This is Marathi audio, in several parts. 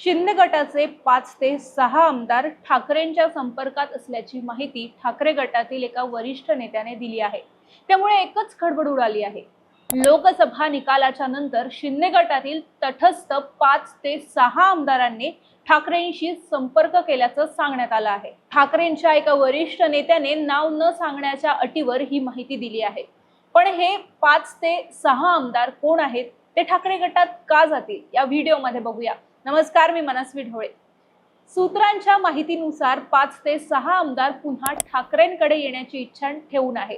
शिंदे गटाचे पाच ते सहा आमदार ठाकरेंच्या संपर्कात असल्याची माहिती ठाकरे गटातील एका वरिष्ठ नेत्याने दिली आहे. त्यामुळे एकच खडबड उडाली आहे. लोकसभा निकालाच्या नंतर शिंदे गटातील तटस्थ पाच ते सहा आमदारांनी ठाकरेंशी संपर्क केल्याचं सांगण्यात आलं आहे. ठाकरेंच्या एका वरिष्ठ नेत्याने नाव न सांगण्याच्या अटीवर ही माहिती दिली आहे. पण हे पाच ते सहा आमदार कोण आहेत ते ठाकरे गटात का जातील या व्हिडिओमध्ये बघूया. नमस्कार मी मनस्वी ढोळे. सूत्रांच्या माहितीनुसार पाच ते सहा आमदार पुन्हा ठाकरेंकडे येण्याची इच्छा ठेवून आहे.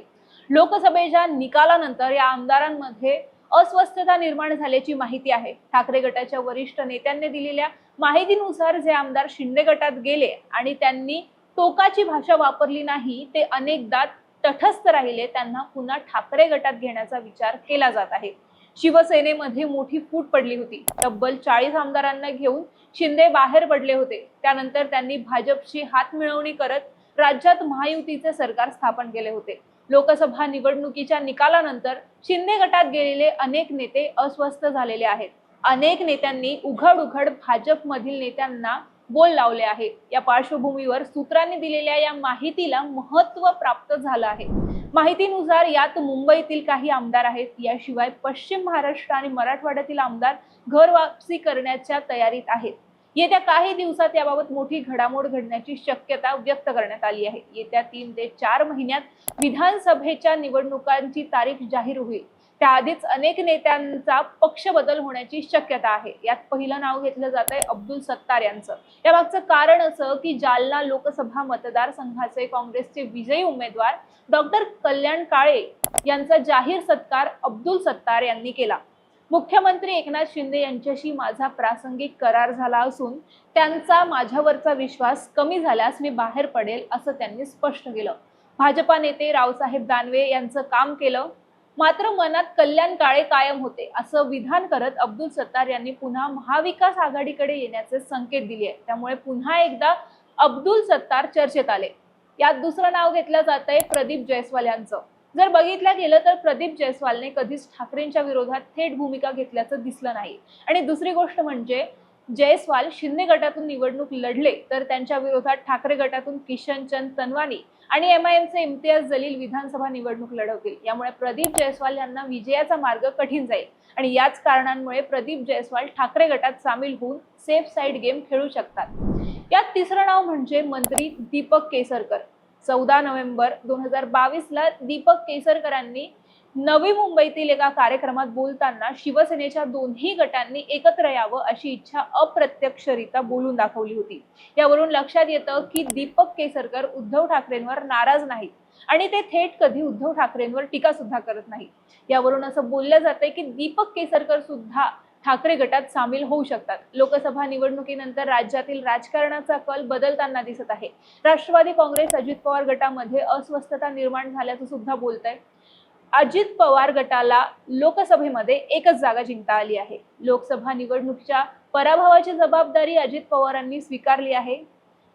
लोकसभेच्या निकालानंतर या आमदारांमध्ये अस्वस्थता निर्माण झाल्याची माहिती आहे. ठाकरे गटाच्या वरिष्ठ नेत्यांनी दिलेल्या माहितीनुसार जे आमदार शिंदे गटात गेले आणि त्यांनी टोकाची भाषा वापरली नाही ते अनेकदा तटस्थ राहिले त्यांना पुन्हा ठाकरे गटात घेण्याचा विचार केला जात आहे. शिवसेनेमध्ये मोठी फूट पडली होती. तब्बल चाळीस आमदारांना घेऊन शिंदे बाहेर पडले होते. त्यानंतर त्यांनी भाजपशी हात मिळवणी करत राज्यात महायुतीचे सरकार स्थापन केले होते. लोकसभा निवडणुकीच्या निकालानंतर शिंदे गटात गेलेले अनेक नेते अस्वस्थ झालेले आहेत. अनेक नेत्यांनी उघड उघड भाजपमधील नेत्यांना बोल लावले आहे. या पार्श्वभूमीवर सूत्रांनी दिलेल्या या माहितीला महत्त्व प्राप्त झालं आहे. माहितीनुसार यात मुंबईतील काही आमदार आहेत. याशिवाय पश्चिम महाराष्ट्र आणि मराठवाड्यातील आमदार घर वापसी करण्याच्या तयारीत आहेत. येत्या काही दिवसात याबाबत मोठी घडामोड घडण्याची शक्यता व्यक्त करण्यात आली आहे. येत्या तीन ते चार महिन्यात विधानसभेच्या निवडणुकांची तारीख जाहीर होईल. त्याआधीच अनेक नेत्यांचा पक्ष बदल होण्याची शक्यता आहे. यात पहिलं नाव घेतलं जात आहे अब्दुल सत्तार यांचं. यामागचं कारण असं की जालना लोकसभा मतदारसंघाचे काँग्रेसचे विजयी उमेदवार डॉक्टर कल्याण काळे यांचा जाहीर सत्कार अब्दुल सत्तार यांनी केला. मुख्यमंत्री एकनाथ शिंदे यांच्याशी माझा प्रासंगिक करार झाला असून त्यांचा माझ्यावरचा विश्वास कमी झाल्यास मी बाहेर पडेल असं त्यांनी स्पष्ट केलं. भाजपा नेते रावसाहेब दानवे यांचं काम केलं. मात्र मनात कल्याण काळे कायम होते असं विधान करत अब्दुल सत्तार यांनी पुन्हा महाविकास आघाडीकडे येण्याचे संकेत दिले आहेत. त्यामुळे पुन्हा एकदा अब्दुल सत्तार चर्चेत आले. यात दुसरं नाव घेतलं जात आहे प्रदीप जयस्वाल यांचं. जर बघितलं गेलं तर प्रदीप जयस्वालने कधीच ठाकरेंच्या विरोधात थेट भूमिका घेतल्याचं दिसलं नाही. आणि दुसरी गोष्ट म्हणजे जयस्वाल शिंदे गटातून निवडणूक लढले तर त्यांच्या विरोधात ठाकरे गटातून किशनचंद तनवानी आणि एम आय एमचे इम्तियाज जलील विधानसभा निवडणूक लढवतील. यामुळे प्रदीप जयस्वाल यांना विजयाचा मार्ग कठीण जाईल आणि याच कारणांमुळे प्रदीप जयस्वाल ठाकरे गटात सामील होऊन सेफ साईड गेम खेळू शकतात. यात तिसरं नाव म्हणजे मंत्री दीपक केसरकर. चौदा नोव्हेंबर दोन हजार बावीसला दीपक केसरकरांनी नवी मुंबईतील एका कार्यक्रमात बोलताना शिवसेनेच्या दोन्ही गटांनी एकत्र यावं अशी इच्छा अप्रत्यक्षरित्या बोलून दाखवली होती. यावरून लक्षात येतं की दीपक केसरकर उद्धव ठाकरेंवर नाराज नाहीत आणि ते थेट कधी उद्धव ठाकरेंवर टीका सुद्धा करत नाही यावरून असं बोललं जातंय की दीपक केसरकर सुद्धा ठाकरे गटात सामील होऊ शकतात. लोकसभा निवडणुकीनंतर राज्यातील राजकारणाचा कल बदलताना दिसत आहे. राष्ट्रवादी काँग्रेस अजित पवार गटामध्ये अस्वस्थता निर्माण झाल्याचं सुद्धा बोलत आहे अजित पवार गटाला लोकसभेमध्ये एकच जागा जिंकता आली आहे. लोकसभा निवडणुकीच्या पराभवाची जबाबदारी अजित पवारांनी स्वीकारली आहे.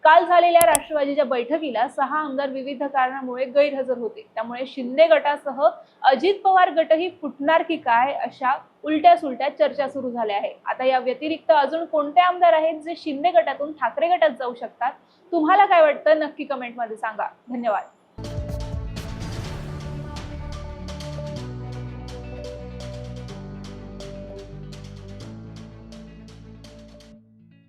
काल झालेल्या राष्ट्रवादीच्या बैठकीला सहा आमदार विविध कारणामुळे गैरहजर होते. त्यामुळे शिंदे गटासह अजित पवार गटही फुटणार की काय अशा उलट्या सुलट्या चर्चा सुरू झाल्या आहे आता या व्यतिरिक्त अजून कोणते आमदार आहेत जे शिंदे गटातून ठाकरे गटात जाऊ शकतात? तुम्हाला काय वाटतं? नक्की कमेंटमध्ये सांगा. धन्यवाद.